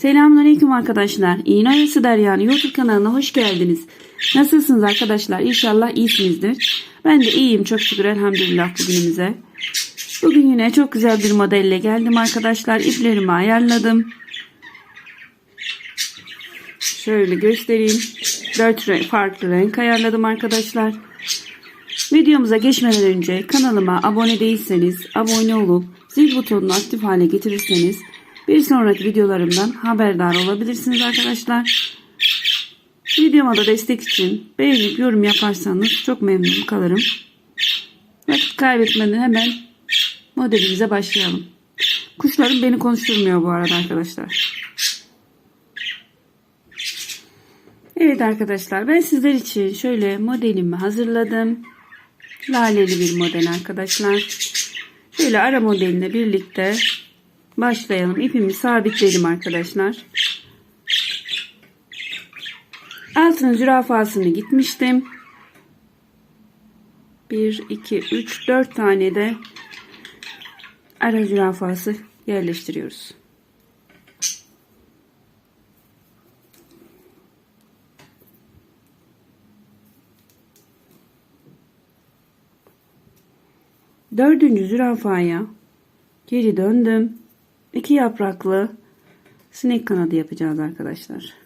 Selamünaleyküm arkadaşlar. Oyası Derya'nın YouTube kanalına hoş geldiniz. Nasılsınız arkadaşlar? İnşallah iyisinizdir. Ben de iyiyim çok şükür elhamdülillah bugünümüze. Bugün yine çok güzel bir modelle geldim arkadaşlar. İplerimi ayarladım. Şöyle göstereyim. 4 renk, farklı renk ayarladım arkadaşlar. Videomuza geçmeden önce kanalıma abone değilseniz abone olup zil butonunu aktif hale getirirseniz bir sonraki videolarımdan haberdar olabilirsiniz arkadaşlar. Videoma da destek için beğenip yorum yaparsanız çok memnun kalırım. Vakit kaybetmeden hemen modelimize başlayalım. Kuşlarım beni konuşturmuyor bu arada arkadaşlar. Evet arkadaşlar ben sizler için şöyle modelimi hazırladım. Laleli bir model arkadaşlar. Şöyle ara modeline birlikte başlayalım. İpimi sabitledim arkadaşlar. Altının zürafasını gitmiştim. 1, 2, 3, 4 tane de ara zürafası yerleştiriyoruz. Dördüncü zürafaya geri döndüm. İki yapraklı sinek kanadı yapacağız arkadaşlar.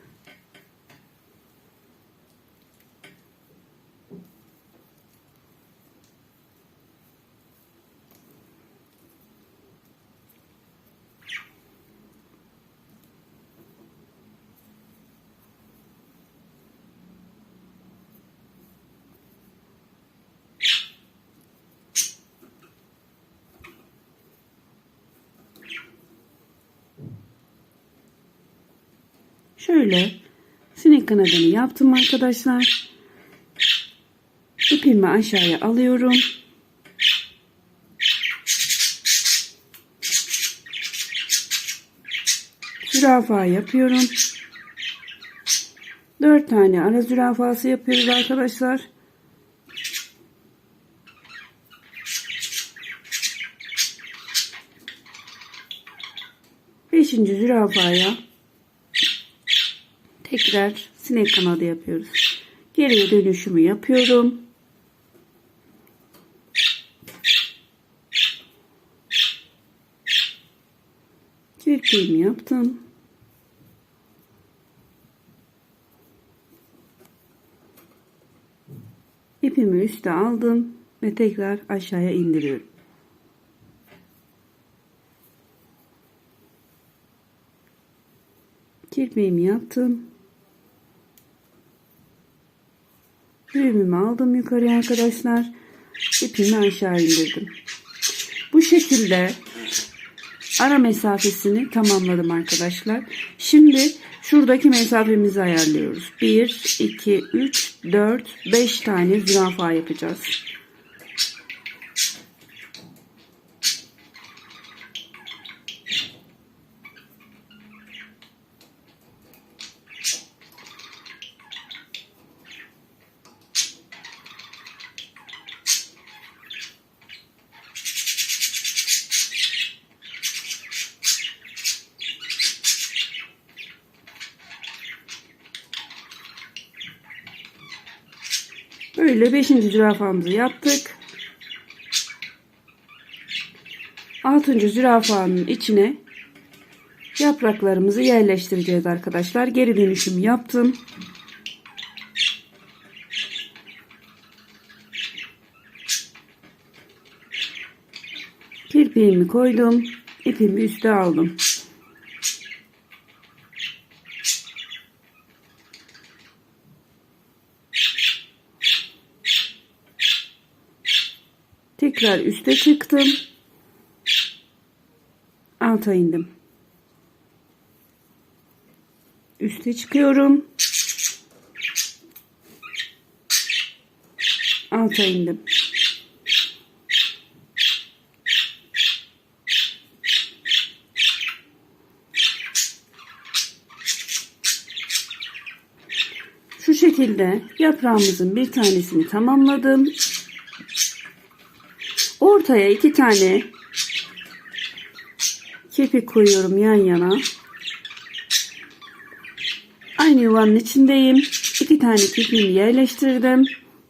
Şöyle sinek kanadını yaptım arkadaşlar. İpimi aşağıya alıyorum. Zürafa yapıyorum. Dört tane ara zürafası yapıyoruz arkadaşlar. Beşinci zürafaya tekrar sinek kanadı yapıyoruz. Geriye dönüşümü yapıyorum. Kirpiğimi yaptım. İpimi üste aldım ve tekrar aşağıya indiriyorum. Kirpiğimi yaptım. Düğümümü aldım yukarıya arkadaşlar. İpimi aşağı indirdim. Bu şekilde ara mesafesini tamamladım arkadaşlar. Şimdi şuradaki mesafemizi ayarlıyoruz. 1, 2, 3, 4, 5 tane zürafa yapacağız. Böyle 5. zürafamızı yaptık. 6. zürafanın içine yapraklarımızı yerleştireceğiz arkadaşlar. Geri dönüşüm yaptım. Kirpiğimi koydum. ipimi üste aldım. Tekrar üste çıktım. Alta indim. Üste çıkıyorum. Alta indim. Şu şekilde yaprağımızın bir tanesini tamamladım. Ortaya iki tane kepik koyuyorum yan yana. Aynı yuvanın içindeyim. İki tane kirpiğimi yerleştirdim.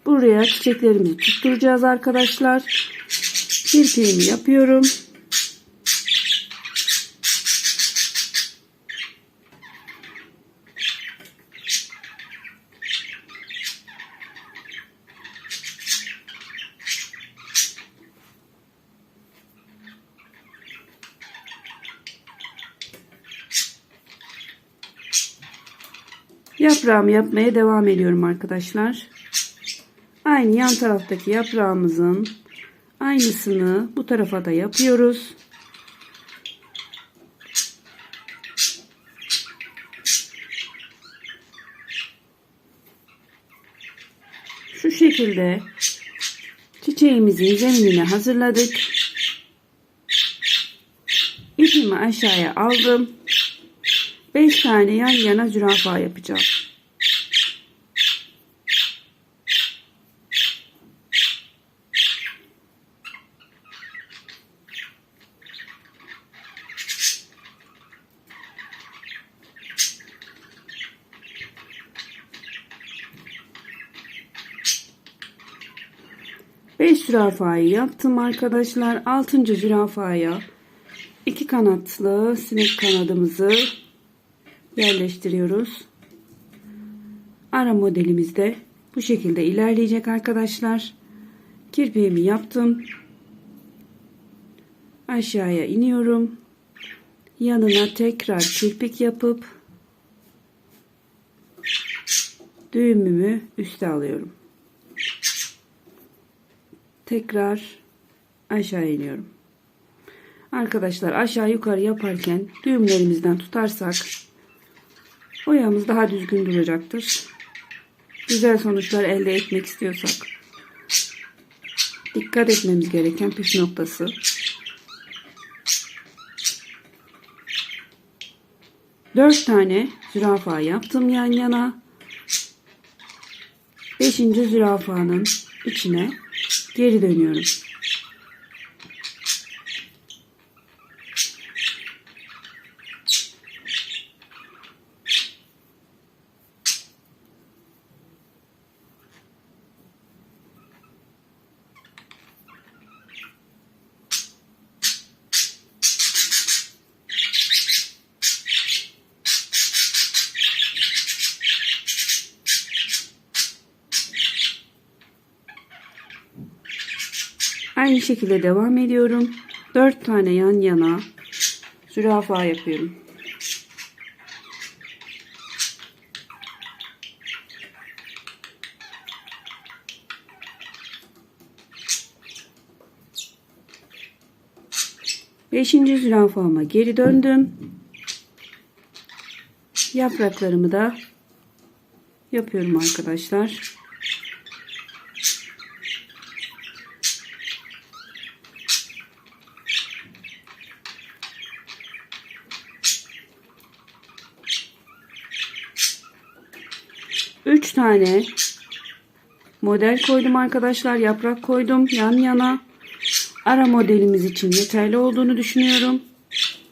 Buraya çiçeklerimizi tutturacağız arkadaşlar. Kirpiğimi yapıyorum. Yaprağımı yapmaya devam ediyorum arkadaşlar. Aynı yan taraftaki yaprağımızın aynısını bu tarafa da yapıyoruz. Şu şekilde çiçeğimizin zeminini hazırladık. İpimi aşağıya aldım. 5 tane yan yana zürafa yapacağım. Beş zürafayı yaptım arkadaşlar. Altıncı zürafaya iki kanatlı sinek kanadımızı yerleştiriyoruz. Ara modelimizde bu şekilde ilerleyecek arkadaşlar. Kirpiğimi yaptım. Aşağıya iniyorum. Yanına tekrar kirpik yapıp düğümümü üste alıyorum. Tekrar aşağı iniyorum. Arkadaşlar aşağı yukarı yaparken düğümlerimizden tutarsak Oyamız daha düzgün duracaktır. Güzel sonuçlar elde etmek istiyorsak dikkat etmemiz gereken püf noktası dört tane zürafa yaptım yan yana. Beşinci zürafanın içine geri dönüyorum. Aynı şekilde devam ediyorum. 4 tane yan yana zürafa yapıyorum. Beşinci zürafama geri döndüm. Yapraklarımı da yapıyorum arkadaşlar. Üç tane model koydum arkadaşlar. Yaprak koydum yan yana. Ara modelimiz için yeterli olduğunu düşünüyorum.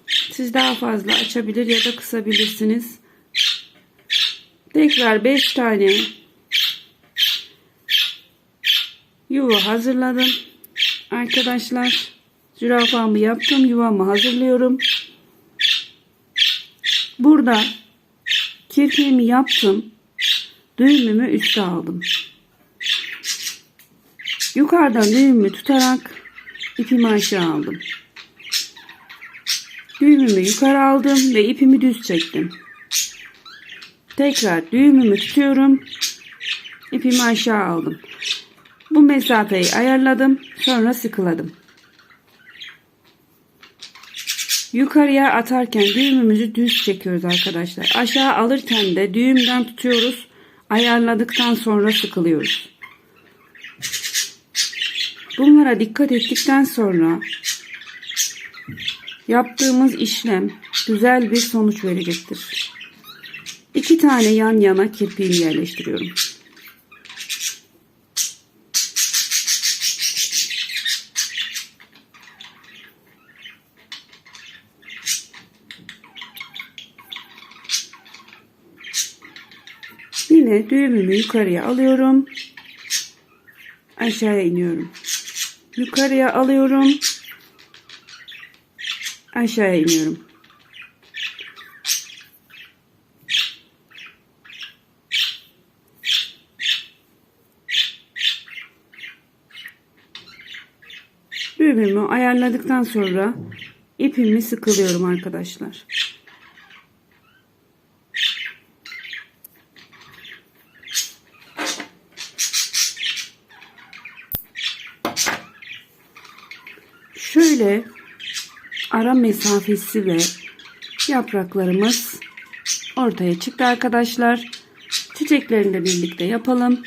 Siz daha fazla açabilir ya da kısabilirsiniz. Tekrar 5 tane yuva hazırladım. Arkadaşlar zürafamı yaptım. Yuvamı hazırlıyorum. Burada kirpiğimi yaptım. Düğümümü üste aldım. Yukarıdan düğümü tutarak ipimi aşağı aldım. Düğümümü yukarı aldım ve ipimi düz çektim. Tekrar düğümümü tutuyorum. İpimi aşağı aldım. Bu mesafeyi ayarladım. Sonra sıkıladım. Yukarıya atarken düğümümüzü düz çekiyoruz arkadaşlar. Aşağı alırken de düğümden tutuyoruz. Ayarladıktan sonra sıkılıyoruz. Bunlara dikkat ettikten sonra yaptığımız işlem güzel bir sonuç verecektir. İki tane yan yana kirpiğimi yerleştiriyorum. Yine düğümümü yukarıya alıyorum. Aşağıya iniyorum. Yukarıya alıyorum. Aşağıya iniyorum. Düğümümü ayarladıktan sonra ipimi sıkılıyorum arkadaşlar. Şöyle ara mesafesi ve yapraklarımız ortaya çıktı arkadaşlar. Çiçeklerini de birlikte yapalım.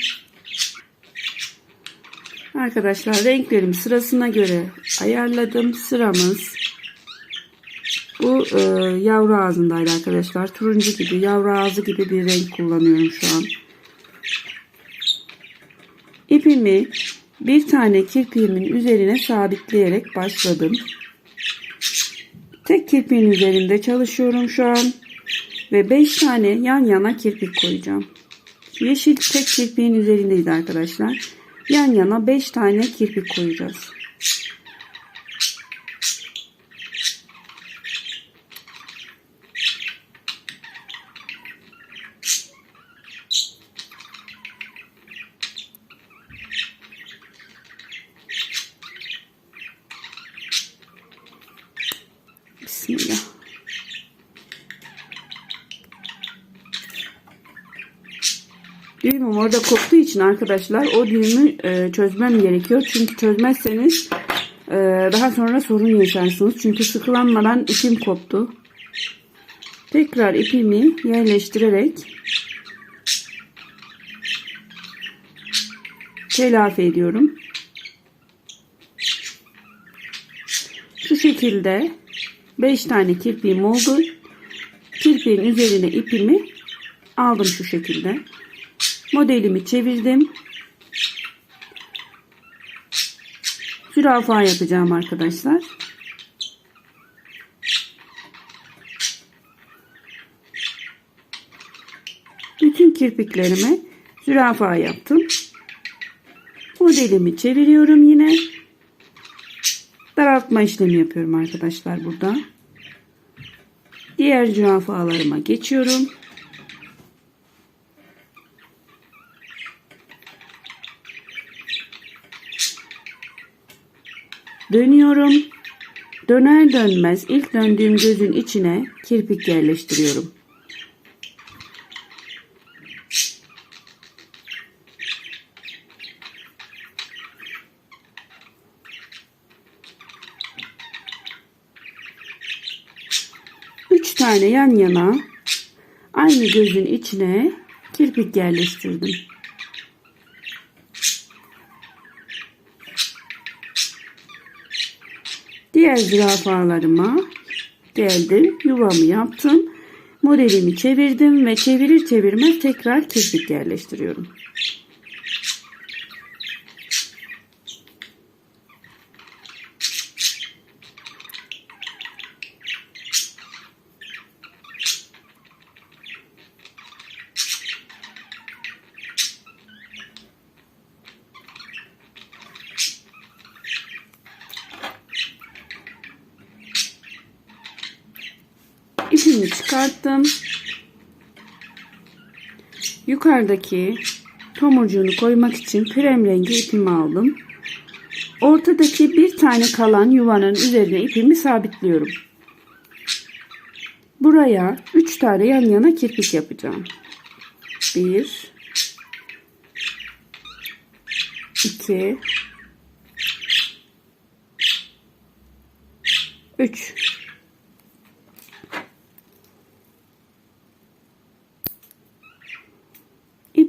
Arkadaşlar renklerimi sırasına göre ayarladım. Sıramız bu e, yavru ağzındaydı arkadaşlar. Turuncu gibi yavru ağzı gibi bir renk kullanıyorum şu an. İpimi bir tane kirpiğimin üzerine sabitleyerek başladım. Tek kirpiğin üzerinde çalışıyorum şu an. Ve 5 tane yan yana kirpik koyacağım. Yeşil tek kirpiğin üzerindeyiz arkadaşlar. Yan yana 5 tane kirpik koyacağız. Düğümüm orada koptuğu için arkadaşlar o düğümü e, çözmem gerekiyor. Çünkü çözmezseniz e, daha sonra sorun yaşarsınız. Çünkü sıkılanmadan ipim koptu. Tekrar ipimi yerleştirerek telafi ediyorum. Şu şekilde 5 tane kirpiğim oldu. Kirpiğin üzerine ipimi aldım şu şekilde. Modelimi çevirdim. Zürafa yapacağım arkadaşlar. Bütün kirpiklerime zürafa yaptım. Modelimi çeviriyorum yine. Daraltma işlemi yapıyorum arkadaşlar burada. Diğer zürafalarıma geçiyorum. Dönüyorum. Döner dönmez ilk döndüğüm gözün içine kirpik yerleştiriyorum. Üç tane yan yana aynı gözün içine kirpik yerleştirdim. Diğer zürafalarıma geldim. Yuvamı yaptım. Modelimi çevirdim ve çevirir çevirmez tekrar kirpik yerleştiriyorum. İpimi çıkarttım. Yukarıdaki tomurcuğunu koymak için krem rengi ipimi aldım. Ortadaki bir tane kalan yuvanın üzerine ipimi sabitliyorum. Buraya 3 tane yan yana kirpik yapacağım. 1 2 3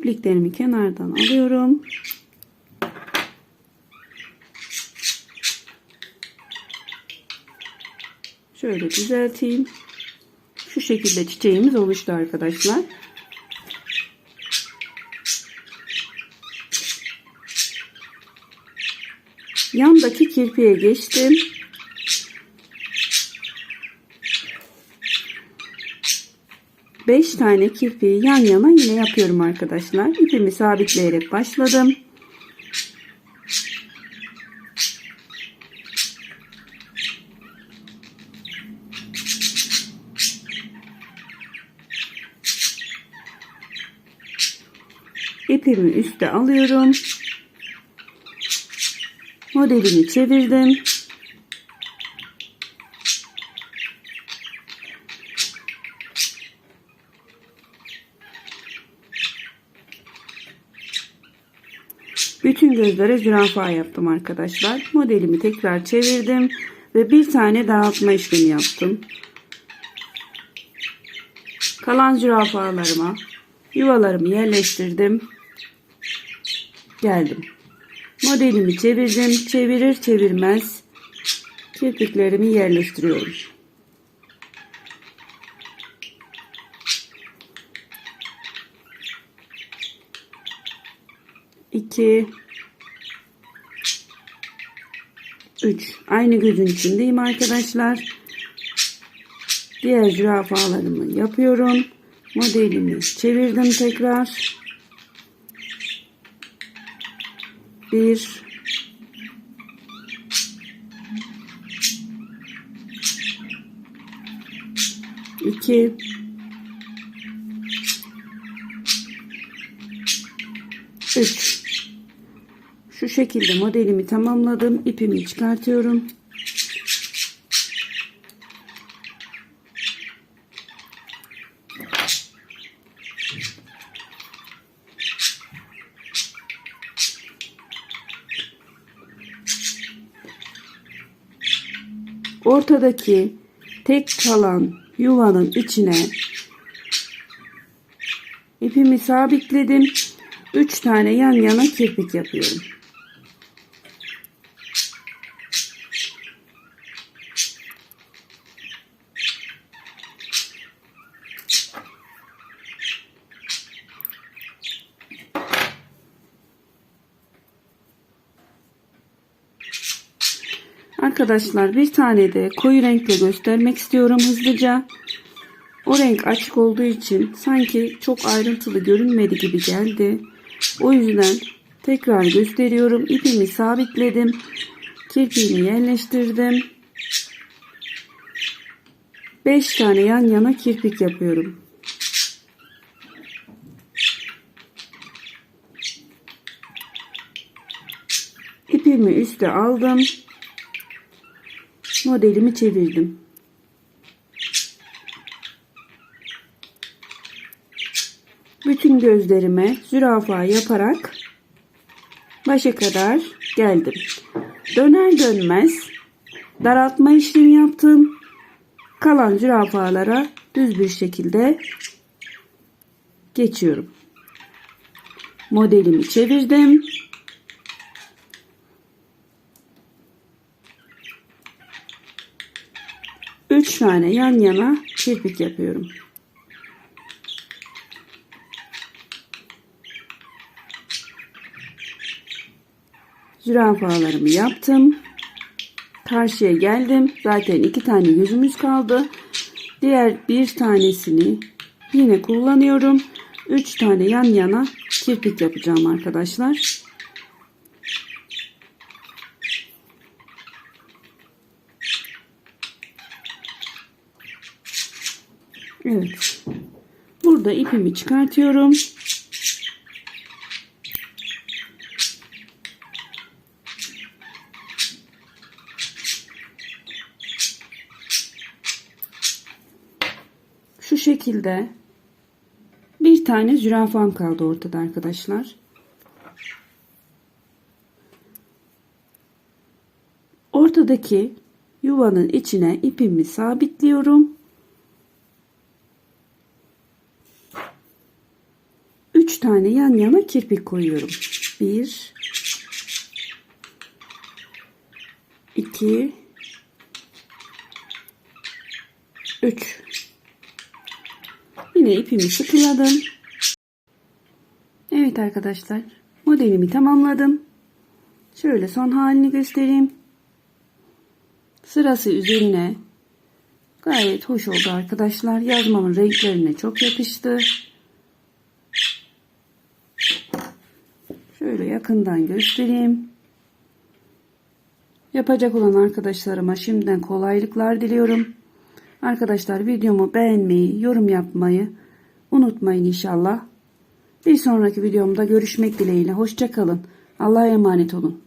İpliklerimi kenardan alıyorum. Şöyle düzelteyim. Şu şekilde çiçeğimiz oluştu arkadaşlar. Yandaki kirpiğe geçtim. 5 tane kirpiği yan yana yine yapıyorum arkadaşlar. İpimi sabitleyerek başladım. İpimi üste alıyorum. Modelimi çevirdim. Bütün gözlere zürafa yaptım arkadaşlar. Modelimi tekrar çevirdim ve bir tane daraltma işlemi yaptım. Kalan zürafalarıma yuvalarımı yerleştirdim. Geldim. Modelimi çevirdim. Çevirir çevirmez kirpiklerimi yerleştiriyorum. İki, üç. Aynı gözün içindeyim arkadaşlar. Diğer zürafalarımı yapıyorum. Modelimi çevirdim tekrar. Bir, iki, üç. Şu şekilde modelimi tamamladım. İpimi çıkartıyorum. Ortadaki tek kalan yuvanın içine ipimi sabitledim. 3 tane yan yana kirpik yapıyorum. Arkadaşlar bir tane de koyu renkle göstermek istiyorum hızlıca. O renk açık olduğu için sanki çok ayrıntılı görünmedi gibi geldi. O yüzden tekrar gösteriyorum. İpimi sabitledim. Kirpiğimi yerleştirdim. 5 tane yan yana kirpik yapıyorum. İpimi üste aldım. Modelimi çevirdim. Bütün gözlerime zürafa yaparak başa kadar geldim. Döner dönmez daraltma işlemi yaptım. Kalan zürafalara düz bir şekilde geçiyorum. Modelimi çevirdim. Üç tane yan yana kirpik yapıyorum. Zürafalarımı yaptım. Karşıya geldim. Zaten iki tane yüzümüz kaldı. Diğer bir tanesini yine kullanıyorum. Üç tane yan yana kirpik yapacağım arkadaşlar. Evet. Burada ipimi çıkartıyorum. Şu şekilde bir tane zürafam kaldı ortada arkadaşlar. Ortadaki yuvanın içine ipimi sabitliyorum. 3 tane yan yana kirpik koyuyorum. 1 2 3 Yine ipimi sıkıladım. Evet arkadaşlar. Modelimi tamamladım. Şöyle son halini göstereyim. Sırası üzerine Gayet hoş oldu arkadaşlar. Yazmamın renklerine çok yakıştı. Şöyle yakından göstereyim. Yapacak olan arkadaşlarıma şimdiden kolaylıklar diliyorum. Arkadaşlar videomu beğenmeyi, yorum yapmayı unutmayın inşallah. Bir sonraki videomda görüşmek dileğiyle. Hoşçakalın. Allah'a emanet olun.